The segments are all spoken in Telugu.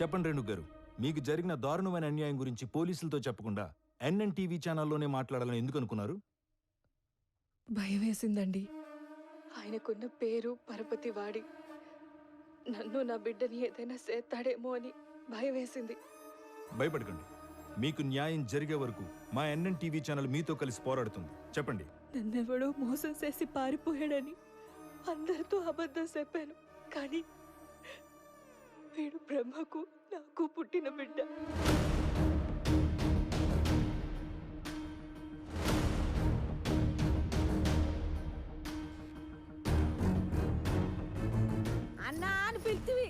చెప్పండి రేణు గారు మీకు జరిగిన దారుణమైన అన్యాయం గురించి పోలీసులతో చెప్పకుండా ఎన్ఎన్ టీవీ ఛానల్లోనే మాట్లాడాలని ఎందుకు అనుకున్నారు? భయం వేసిందండి. ఆయనకున్న పేరు పరపతి వాడి. నన్ను నా బిడ్డని ఏదైనా చేస్తాడేమో అని భయం వేసింది. భయపడకండి. మీకు న్యాయం జరిగే వరకు మా ఎన్ఎన్ టీవీ ఛానల్ మీతో కలిసి పోరాడుతుంది. చెప్పండి. నన్నెవడో మోసం చేసి పారిపోయాడని అందరితో అబద్ధం చెప్పాను. కానీ వీడు బ్రహ్మకు నాకు పుట్టిన బిడ్డ. అన్నా అని పిలిచివి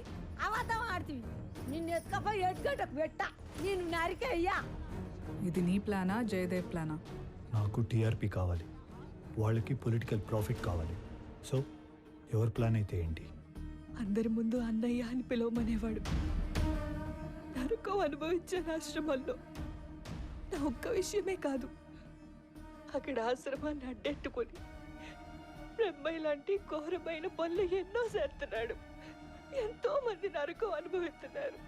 అబద్ధం ఆడుతీవి. నిన్ను ఎత్తుకపోయి ఎత్తుగడ్డకు పెట్ట. నేను నరికేయ్యా ఇది నీ ప్లానా జయదేవ్ ప్లానా? నాకు టీఆర్పీ కావాలి. వాళ్ళకి పొలిటికల్ ప్రాఫిట్ కావాలి. సో ఎవరి ప్లాన్ అయితే ఏంటి? అందరి ముందు అన్నయ్య అని పిలవమనేవాడు. నరకం అనుభవించిన ఆశ్రమంలో నా ఒక్క విషయమే కాదు అక్కడ ఆశ్రమాన్ని అడ్డెట్టుకొని బ్రహ్మయ్య లాంటి ఘోరమైన పనులు ఎన్నో చేస్తున్నాడు. ఎంతో మంది నరకం అనుభవిస్తున్నారు.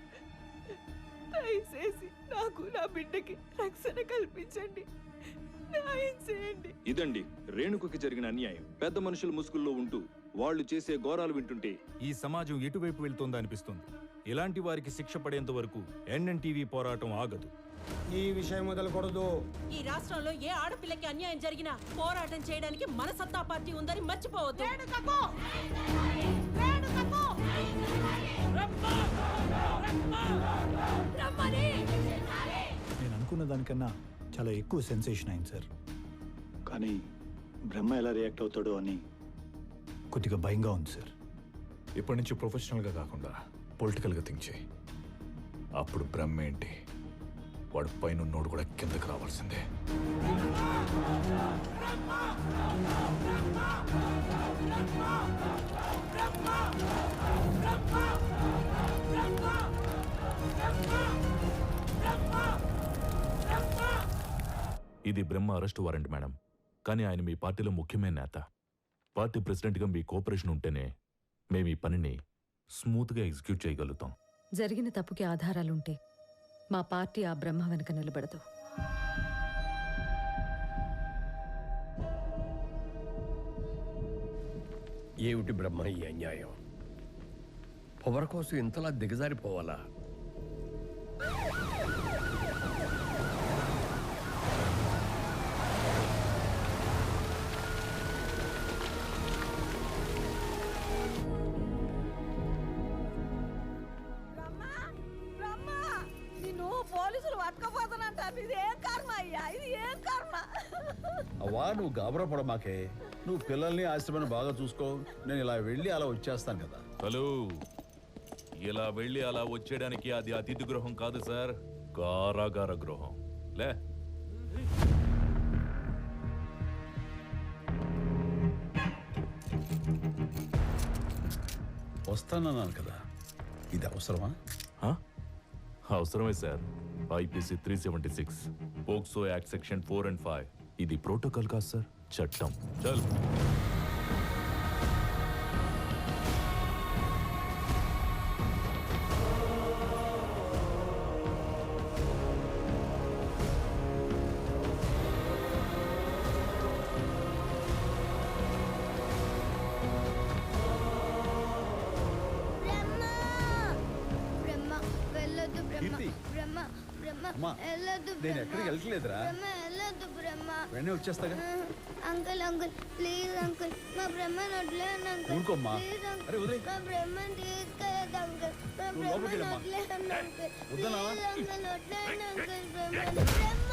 దయచేసి నాకు నా బిడ్డకి రక్షణ కల్పించండి. న్యాయం చేయండి. ఇదండి రేణుకకి జరిగిన అన్యాయం. పెద్ద మనుషుల ముసుగుల్లో ఉంటూ వాళ్ళు చేసే ఘోరాలు వింటుంటే ఈ సమాజం ఎటువైపు వెళ్తోందో అనిపిస్తుంది? ఇలాంటి వారికి శిక్ష పడేంత వరకు ఎన్ఎన్ టీవీ పోరాటం ఆగదు. ఈ విషయం మొదలకూడదు ఈ రాష్ట్రంలో ఏ ఆడపిల్లకి అన్యాయం జరిగినా పోరాటం చేయడానికి మన సత్తా పార్టీ ఉందని మర్చిపోవద్దు. నేను అనుకున్న దానికన్నా చాలా ఎక్కువ సెన్సేషన్ అయింది సార్ కానీ బ్రహ్మ ఎలా రియాక్ట్ అవుతాడో అని కొద్దిగా భయంగా ఉంది సార్. ఇప్పటి నుంచి ప్రొఫెషనల్గా కాకుండా పొలిటికల్గా థింక్ చేయి. అప్పుడు బ్రహ్మ ఏంటి? వాడు పైన ఉన్నోడు కూడా కిందకి రావాల్సిందే. ఇది బ్రహ్మ అరెస్ట్ వారెంట్ మేడం. కానీ ఆయన మీ పార్టీలో ముఖ్యమైన నేత. పార్టీ ప్రెసిడెంట్గా మీ కోఆపరేషన్ ఉంటేనే మేము ఈ పనిని స్మూత్గా ఎగ్జిక్యూట్ చేయగలుగుతాం. జరిగిన తప్పుకి ఆధారాలుంటే మా పార్టీ ఆ బ్రహ్మ వెనక నిలబడదు. ఏమిటి బ్రహ్మ ఈ అన్యాయం? పొగర కోసం ఇంతలా దిగజారిపోవాలా? అవ్వా నువ్వు గాబరా పడమాకే నువ్వు పిల్లల్ని ఆశ్రమాన్ని బాగా చూసుకో. నేను ఇలా వెళ్ళి అలా వచ్చేస్తాను కదా. హలో. ఇలా వెళ్ళి అలా వచ్చేయడానికి అది అతిథి గృహం కాదు సార్. కారాగార గృహం. లే. వస్తానన్నాను కదా. ఇది అవసరమా? హా? అవసరమే sir. IPC three seventy six POCSO act section four and five. ఇది ప్రోటోకాల్ కాదు సార్ చట్టం చల్ బ్రహ్మ బ్రహ్మ వెళ్ళొద్దు బ్రహ్మ కీర్తి. బ్రహ్మ బ్రహ్మ అమ్మా, వెళ్ళొద్దు నేను బ్రహ్మ. ఎక్కడికి వెళ్ళట్లేదురా. వెంటనే వచ్చేస్తాగా. Uncle uncle please uncle. మా బ్రహ్మను వదిలేయండి అంకుల్. ఊరుకోమ్మా. Please uncle. అరే, వదిలేయ్. మా బ్రహ్మను తీసుకెళ్ళదు అంకుల్. మా నువ్వు లోపలికి వెళ్ళమ్మా. వదిలేయండి అంకుల్. వద్దన్నావా? ప్లీజ్ అంకుల్ వదిలేయండి అంకుల్. బ్రహ్మను బ్రహ్మ!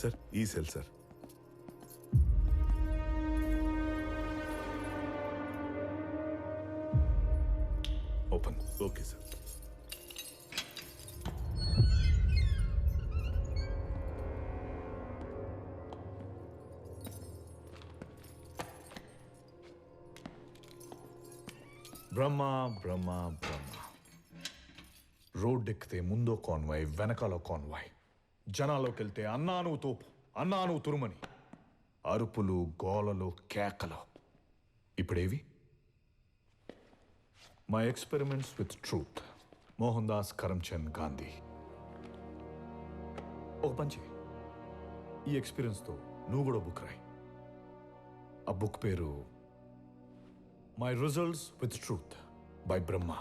సార్ ఈ cell sir. Open. Okay sir. Brahma Brahma Brahma. Road ఎక్కితే ముందో కాన్వాయ్ వెనకాల కాన్వాయ్. జనాల్లోకి వెళ్తే అన్నాను తోపు అన్నాను తురుమని. అరుపులు గోలలు కేకలు. ఇప్పుడేవి? My experiments with truth Mohandas Karamchand Gandhi. ఒక పంచి. ఈ ఎక్స్పీరియన్స్తో నువ్వు కూడా బుక్ రాయి. ఆ బుక్ పేరు my results with truth by Brahma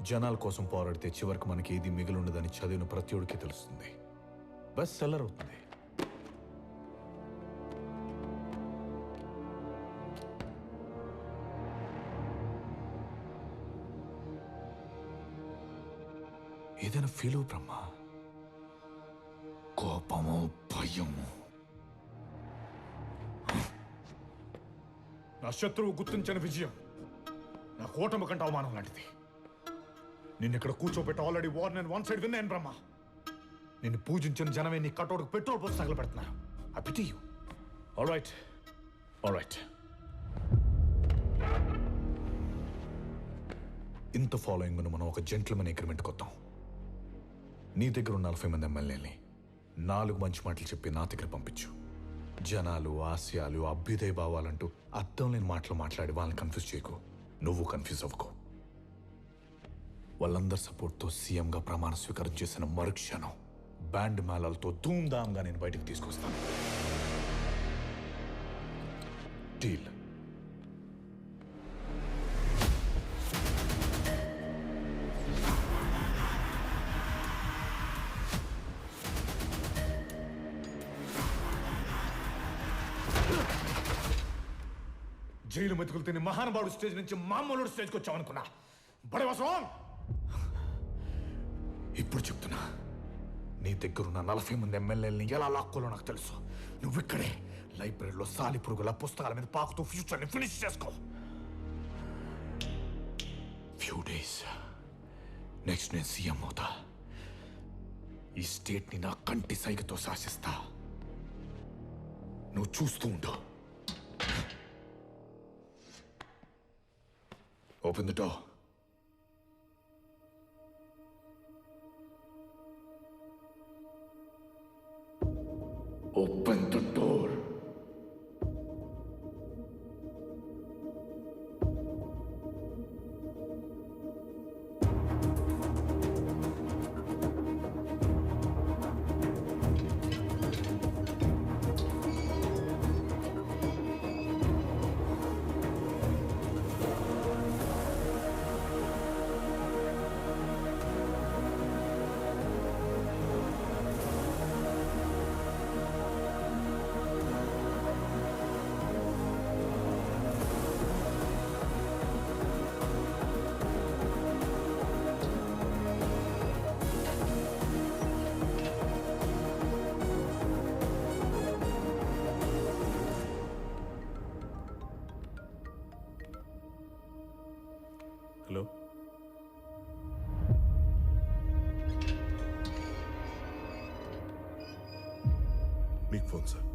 జనాల కోసం పోరాడితే చివరికి మనకి ఏది మిగిలి ఉండదని చదివిన ప్రతి ఒడికి తెలుస్తుంది. బస్ సెల్లర్ అవుతుంది. ఏదైనా ఫీల్ బ్రహ్మ? కోపము భయము? నా శత్రువు గుర్తించిన విజయం. నా కూటమి కంటే అవమానం లాంటిది. నిన్న ఇక్కడ కూర్చోబెట్టి ఆల్రెడీ వార్ నేను వన్ సైడ్ విన్నాను బ్రహ్మ. నిన్ను పూజించిన జనమే నీ కటోడుకు పెట్రోల్ పోసి తగలబెడుతున్నారు I pity you all right all right ఇంత ఫాలోయింగ్ మనం ఒక జెంట్లమెన్ అగ్రిమెంట్కి వద్దాం నీ దగ్గర ఉన్న నలభై మంది ఎమ్మెల్యేని నాలుగు మంచి మాటలు చెప్పి నా దగ్గర పంపించు. జనాలు ఆశయాలు అభ్యుదయ భావాలంటూ అర్థం లేని మాటలు మాట్లాడి వాళ్ళని కన్ఫ్యూజ్ చేయకు. నువ్వు కన్ఫ్యూజ్ అవ్వకు. వాళ్ళందరి సపోర్ట్తో సీఎంగా ప్రమాణ స్వీకారం చేసిన మరుక్షణం. బ్యాండ్ మేళాలతో ధూమ్ధామ్గా నేను బయటకు తీసుకొస్తాను. డీల్. జైలు మెతుకులు తిని మహానుభావుడు స్టేజ్ నుంచి మామూలు స్టేజ్కి వచ్చామనుకున్నా బడవసం ఇప్పుడు నీ దగ్గరున్న నలభై మంది ఎమ్మెల్యేలని ఎలా లాక్కోలో నాకు తెలుసు. నువ్వు ఇక్కడే లైబ్రరీలో సాలి పురుగుల పుస్తకాల మీద పాకుతూ ఫ్యూచర్ని ఫినిష్ చేసుకో. ఫ్యూ డేస్ నెక్స్ట్ నేను సీఎం అవుతా. ఈ స్టేట్ని నా కంటి సైగతో శాసిస్తా. నువ్వు చూస్తూ ఉండు. Open the door హలో మీకు ఫోన్ సార్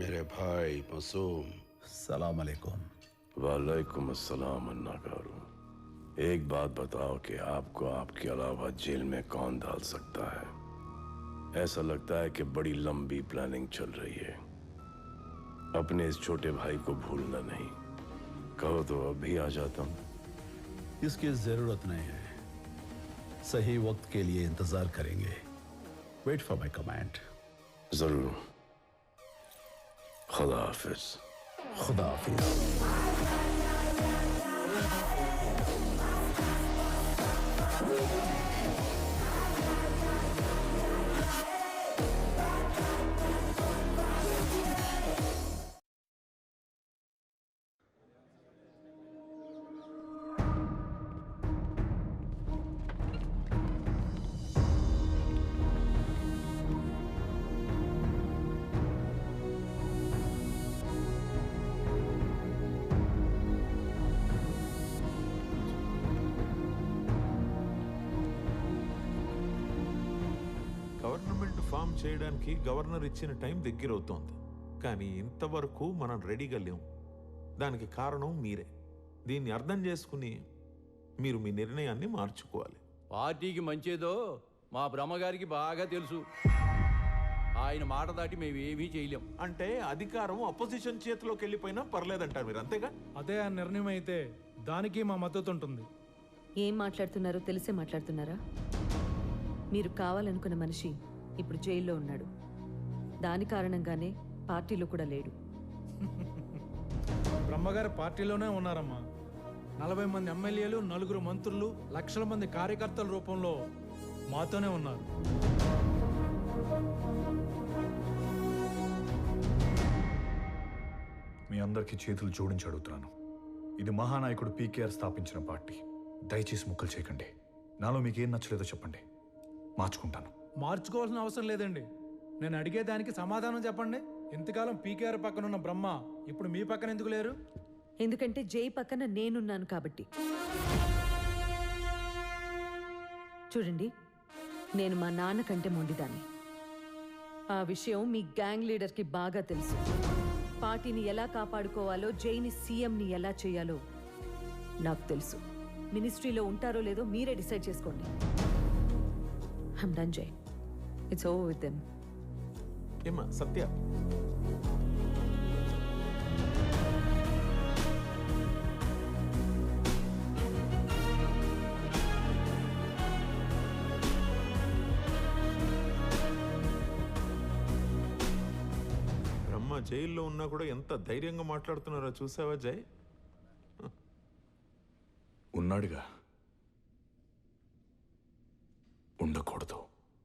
मेरे भाई मासूम सलाम अलैकुम वालेकुम अस्सलाम अन्ना गारू एक बात बताओ कि आपको आपके अलावा जेल में कौन डाल सकता है ऐसा लगता है कि बड़ी लंबी प्लानिंग चल रही है अपने इस छोटे भाई को भूलना नहीं कहो तो अभी आ जाता हूँ। इसकी ज़रूरत नहीं है। सही वक्त के लिए इंतज़ार करेंगे। वेट फॉर माई कमांड ज़रूर। खुदा हाफिज। खुदा हाफिज। రిఫార్మ్ చేయడానికి గవర్నర్ ఇచ్చిన టైం దగ్గరవుతోంది. కానీ ఇంతవరకు మనం రెడీగా లేవు దానికి కారణం మీరే. దీన్ని అర్థం చేసుకుని మీరు మీ నిర్ణయాన్ని మార్చుకోవాలి. పార్టీకి మంచేదో మా బ్రహ్మగారికి బాగా తెలుసు. ఆయన మాట దాటి మేము ఏమీ చేయలేం. అంటే అధికారం అపోజిషన్ చేతిలోకి వెళ్ళిపోయినా పర్లేదంటారు మీరు అంతేగా? అదే ఆ నిర్ణయం అయితే దానికి మా మద్దతు ఉంటుంది ఏం మాట్లాడుతున్నారో తెలిసే మాట్లాడుతున్నారా? మీరు కావాలనుకున్న మనిషి ఇప్పుడు జైల్లో ఉన్నాడు. దాని కారణంగానే పార్టీలో కూడా లేడు. బ్రహ్మగారి పార్టీలోనే ఉన్నారమ్మా. నలభై మంది ఎమ్మెల్యేలు నలుగురు మంత్రులు లక్షల మంది కార్యకర్తల రూపంలో మాతోనే ఉన్నారు. మీ అందరికీ చేతులు జోడించి అడుగుతున్నాను. ఇది మహానాయకుడు పీకేఆర్ స్థాపించిన పార్టీ. దయచేసి ముక్కలు చేయకండి. నాలో మీకు ఏం నచ్చలేదో చెప్పండి. మార్చుకుంటాను. మార్చుకోవాల్సిన అవసరం లేదండి. నేను అడిగేదానికి సమాధానం చెప్పండి. ఇంతకాలం పీకేఆర్ పక్కన ఉన్న బ్రహ్మ ఇప్పుడు మీ పక్కన ఎందుకు లేరు? ఎందుకంటే జై పక్కన నేనున్నాను కాబట్టి. చూడండి నేను మా నాన్న కంటే మొండిదాన్ని. ఆ విషయం మీ గ్యాంగ్ లీడర్కి బాగా తెలుసు. పార్టీని ఎలా కాపాడుకోవాలో జైని సీఎంని ఎలా చేయాలో నాకు తెలుసు. మినిస్ట్రీలో ఉంటారో లేదో మీరే డిసైడ్ చేసుకోండి. హమ్ డన్ జై. ఇట్స్ ఓవర్ విత్ దెమ్ ఏమ్మా సత్య బ్రహ్మ జైల్లో ఉన్నా కూడా ఎంత ధైర్యంగా మాట్లాడుతున్నారో చూసావా జై? ఉన్నాడుగా.